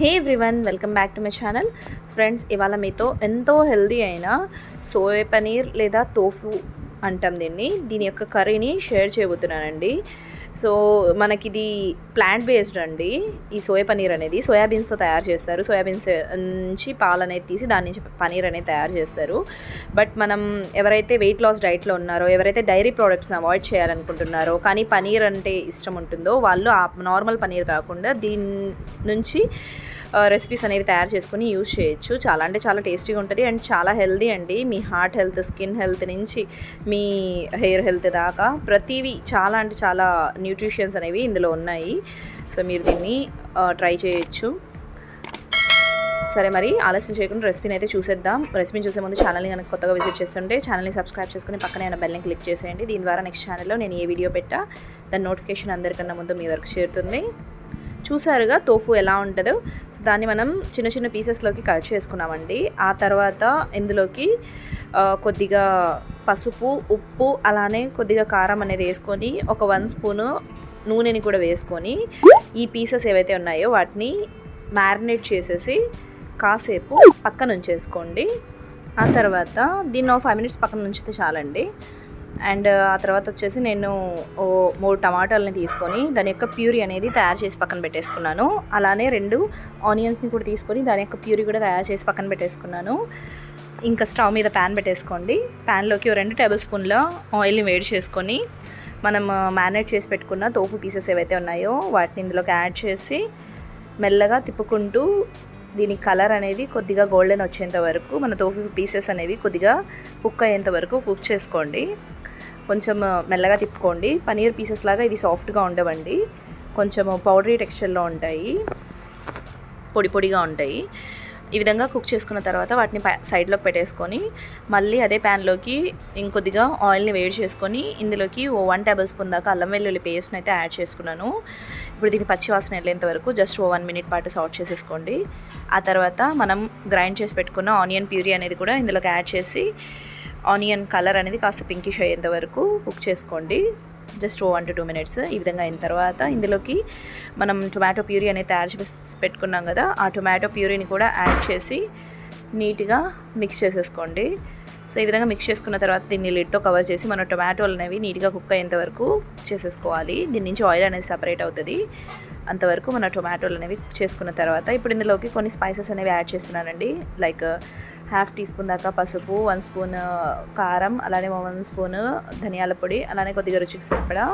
Hey everyone welcome back to my channel. Friends ఇవాళ మీతో ఎంతో హెల్దీ అయిన సోయా పనీర్ లేదా తోఫు అంటాం దీన్ని. దీని యొక్క కర్రీని షేర్ చేయబోతున్నానండి. సో మనకి ఇది ప్లాంట్ బేస్డ్ అండి. ఈ సోయా పనీర్ అనేది సోయాబీన్స్తో తయారు చేస్తారు. సోయాబీన్స్ నుంచి పాలు అనేది తీసి దాని నుంచి పనీర్ అనేది తయారు చేస్తారు. బట్ మనం ఎవరైతే వెయిట్ లాస్ డైట్లో ఉన్నారో ఎవరైతే డైరీ ప్రోడక్ట్స్ని అవాయిడ్ చేయాలనుకుంటున్నారో కానీ పనీర్ అంటే ఇష్టం ఉంటుందో వాళ్ళు ఆ నార్మల్ పనీర్ కాకుండా దీని నుంచి రెసిపీస్ అనేవి తయారు చేసుకుని యూజ్ చేయొచ్చు. చాలా అంటే చాలా టేస్టీగా ఉంటుంది అండ్ చాలా హెల్దీ అండి. మీ హార్ట్ హెల్త్ స్కిన్ హెల్త్ నుంచి మీ హెయిర్ హెల్త్ దాకా ప్రతివి చాలా అంటే చాలా న్యూట్రిషన్స్ అనేవి ఇందులో ఉన్నాయి. సో మీరు దీన్ని ట్రై చేయొచ్చు. సరే మరి ఆలస్యం చేయకుండా రెసిపీని అయితే చూసేద్దాం. రెసిపీని చూసే ముందు ఛానల్ని కనుక కొత్తగా విజిట్ చేస్తుంటే ఛానల్ని సబ్స్క్రైబ్ చేసుకుని పక్కనే ఉన్న బెల్ని క్లిక్ చేసేయండి. దీని ద్వారా నెక్స్ట్ ఛానల్లో నేను ఏ వీడియో పెట్టా దాని నోటిఫికేషన్ అందరికన్నా ముందు మీ వరకు చేరుతుంది. చూసారుగా తోఫు ఎలా ఉంటుందో. సో దాన్ని మనం చిన్న చిన్న పీసెస్లోకి కట్ చేసుకున్నామండి. ఆ తర్వాత ఇందులోకి కొద్దిగా పసుపు ఉప్పు అలానే కొద్దిగా కారం అనేది వేసుకొని ఒక వన్ స్పూను నూనెని కూడా వేసుకొని ఈ పీసెస్ ఏవైతే ఉన్నాయో వాటిని మ్యారినేట్ చేసేసి కాసేపు పక్కన ఉంచేసుకోండి ఆ తర్వాత దీన్ని ఫైవ్ మినిట్స్ పక్కన ఉంచితే చాలండి. అండ్ ఆ తర్వాత వచ్చేసి నేను ఓ మూడు టమాటాలని తీసుకొని దాని యొక్క ప్యూరీ అనేది తయారు చేసి పక్కన పెట్టేసుకున్నాను. అలానే రెండు ఆనియన్స్ని కూడా తీసుకొని దాని యొక్క ప్యూరీ కూడా తయారు చేసి పక్కన పెట్టేసుకున్నాను. ఇంకా స్టవ్ మీద ప్యాన్ పెట్టేసుకోండి. ప్యాన్లోకి రెండు టేబుల్ స్పూన్ల ఆయిల్ని వేడి చేసుకొని మనం మ్యారినేట్ చేసి పెట్టుకున్న తోఫు పీసెస్ ఏవైతే ఉన్నాయో వాటిని ఇందులోకి యాడ్ చేసి మెల్లగా తిప్పుకుంటూ దీని కలర్ అనేది కొద్దిగా గోల్డెన్ వచ్చేంత వరకు మన తోఫు పీసెస్ అనేవి కొద్దిగా కుక్ అయ్యేంత వరకు కుక్ చేసుకోండి. కొంచెం మెల్లగా తిప్పుకోండి. పనీర్ పీసెస్ లాగా ఇవి సాఫ్ట్గా ఉండవండి. కొంచెం పౌడరీ టెక్స్చర్లో ఉంటాయి. పొడి పొడిగా ఉంటాయి. ఈ విధంగా కుక్ చేసుకున్న తర్వాత వాటిని సైడ్లోకి పెట్టేసుకొని మళ్ళీ అదే ప్యాన్లోకి ఇంకొద్దిగా ఆయిల్ని వేడి చేసుకొని ఇందులోకి ఓ వన్ టేబుల్ స్పూన్ దాకా అల్లం వెల్లుల్లి పేస్ట్ని అయితే యాడ్ చేసుకున్నాను. ఇప్పుడు దీన్ని పచ్చివాసన వెళ్ళేంత వరకు జస్ట్ ఓ వన్ మినిట్ పాటు సాల్ట్ చేసేసుకోండి. ఆ తర్వాత మనం గ్రైండ్ చేసి పెట్టుకున్న ఆనియన్ ప్యూరీ అనేది కూడా ఇందులోకి యాడ్ చేసి ఆనియన్ కలర్ అనేది కాస్త పింకిష్ అయ్యేంత వరకు కుక్ చేసుకోండి. జస్ట్ ఓ వన్ టు టూ మినిట్స్ ఈ విధంగా అయిన తర్వాత ఇందులోకి మనం టొమాటో ప్యూరీ అనేది తయారు చేసి పెట్టుకున్నాం కదా ఆ టొమాటో ప్యూరీని కూడా యాడ్ చేసి నీట్గా మిక్స్ చేసేసుకోండి. సో ఈ విధంగా మిక్స్ చేసుకున్న తర్వాత దీన్ని లిడ్తో కవర్ చేసి మన టొమాటోలు అనేవి నీట్గా కుక్ అయ్యేంత వరకు కుక్ చేసేసుకోవాలి. దీని నుంచి ఆయిల్ అనేది సపరేట్ అవుతుంది. అంతవరకు మన టొమాటోలు అనేవి కుక్ చేసుకున్న తర్వాత ఇప్పుడు ఇందులోకి కొన్ని స్పైసెస్ అనేవి యాడ్ చేస్తున్నానండి. లైక్ హాఫ్ టీ స్పూన్ దాకా పసుపు వన్ స్పూన్ కారం అలానే వన్ స్పూన్ ధనియాల పొడి అలానే కొద్దిగా రుచికి సరిపడా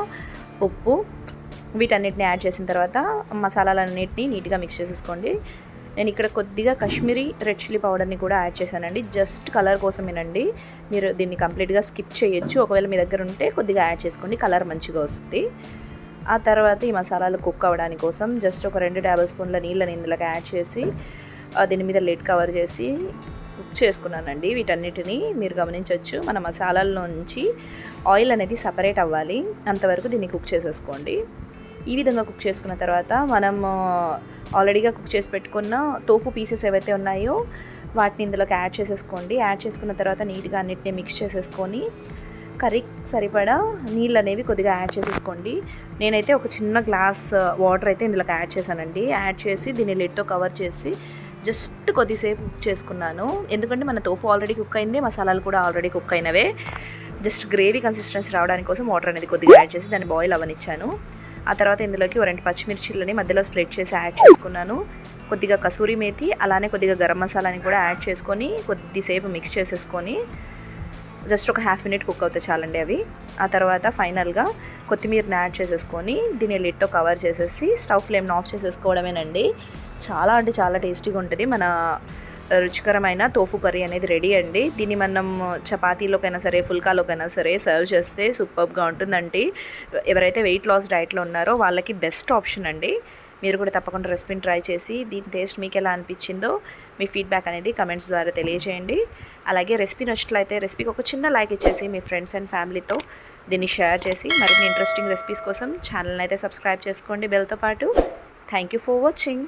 ఉప్పు. వీటన్నిటిని యాడ్ చేసిన తర్వాత మసాలాలన్నింటినీ నీట్గా మిక్స్ చేసేసుకోండి. నేను ఇక్కడ కొద్దిగా కాశ్మీరీ రెడ్ చిల్లీ పౌడర్ని కూడా యాడ్ చేశానండి. జస్ట్ కలర్ కోసమేనండి. మీరు దీన్ని కంప్లీట్గా స్కిప్ చేయొచ్చు. ఒకవేళ మీ దగ్గర ఉంటే కొద్దిగా యాడ్ చేసుకోండి. కలర్ మంచిగా వస్తుంది. ఆ తర్వాత ఈ మసాలాలు కుక్ అవ్వడానికి కోసం జస్ట్ ఒక రెండు టేబుల్ స్పూన్ల నీళ్ళని ఇందులోకి యాడ్ చేసి దీని మీద లిడ్ కవర్ చేసి కుక్ చేసుకున్నానండి. వీటన్నిటిని మీరు గమనించవచ్చు మన మసాలాల్లోంచి ఆయిల్ అనేది సపరేట్ అవ్వాలి. అంతవరకు దీన్ని కుక్ చేసేసుకోండి. ఈ విధంగా కుక్ చేసుకున్న తర్వాత మనం ఆల్రెడీగా కుక్ చేసి పెట్టుకున్న తోఫు పీసెస్ ఏవైతే ఉన్నాయో వాటిని ఇందులోకి యాడ్ చేసేసుకోండి. యాడ్ చేసుకున్న తర్వాత నీట్గా అన్నిటిని మిక్స్ చేసేసుకొని కర్రీ సరిపడా నీళ్ళు అనేవి కొద్దిగా యాడ్ చేసేసుకోండి. నేనైతే ఒక చిన్న గ్లాస్ వాటర్ అయితే ఇందులోకి యాడ్ చేశానండి. యాడ్ చేసి దీన్ని లిడ్తో కవర్ చేసి జస్ట్ కొద్దిసేపు కుక్ చేసుకున్నాను. ఎందుకంటే మన తోఫు ఆల్రెడీ కుక్ అయింది మసాలాలు కూడా ఆల్రెడీ కుక్ అయినవే. జస్ట్ గ్రేవీ కన్సిస్టెన్సీ రావడానికి కోసం వాటర్ అనేది కొద్దిగా యాడ్ చేసి దాన్ని బాయిల్ అవ్వనిచ్చాను. ఆ తర్వాత ఇందులోకి ఒక రెండు పచ్చిమిర్చిలని మధ్యలో స్లెట్ చేసి యాడ్ చేసుకున్నాను. కొద్దిగా కసూరి మేతి అలానే కొద్దిగా గరం మసాలాని కూడా యాడ్ చేసుకొని కొద్దిసేపు మిక్స్ చేసేసుకొని జస్ట్ ఒక హాఫ్ మినిట్ కుక్ అవుతాయి చాలండి అవి. ఆ తర్వాత ఫైనల్గా కొత్తిమీరని యాడ్ చేసేసుకొని దీన్ని లిట్తో కవర్ చేసేసి స్టవ్ ఫ్లేమ్ని ఆఫ్ చేసేసుకోవడమేనండి. చాలా అంటే చాలా టేస్టీగా ఉంటుంది. మన రుచికరమైన తోఫు కర్రీ అనేది రెడీ అండి. దీన్ని మనం చపాతీలోకైనా సరే ఫుల్కాలోకైనా సరే సర్వ్ చేస్తే సూపర్గా ఉంటుందండి. ఎవరైతే వెయిట్ లాస్ డైట్లో ఉన్నారో వాళ్ళకి బెస్ట్ ఆప్షన్ అండి. మీరు కూడా తప్పకుండా రెసిపీని ట్రై చేసి దీని టేస్ట్ మీకు ఎలా అనిపించిందో మీ ఫీడ్బ్యాక్ అనేది కమెంట్స్ ద్వారా తెలియజేయండి. అలాగే రెసిపీ నచ్చినట్లయితే రెసిపీకి ఒక చిన్న లైక్ ఇచ్చేసి మీ ఫ్రెండ్స్ అండ్ ఫ్యామిలీతో దీన్ని షేర్ చేసి మరిన్ని ఇంట్రెస్టింగ్ రెసిపీస్ కోసం ఛానల్ని అయితే సబ్స్క్రైబ్ చేసుకోండి బెల్తో పాటు. Thank you for watching.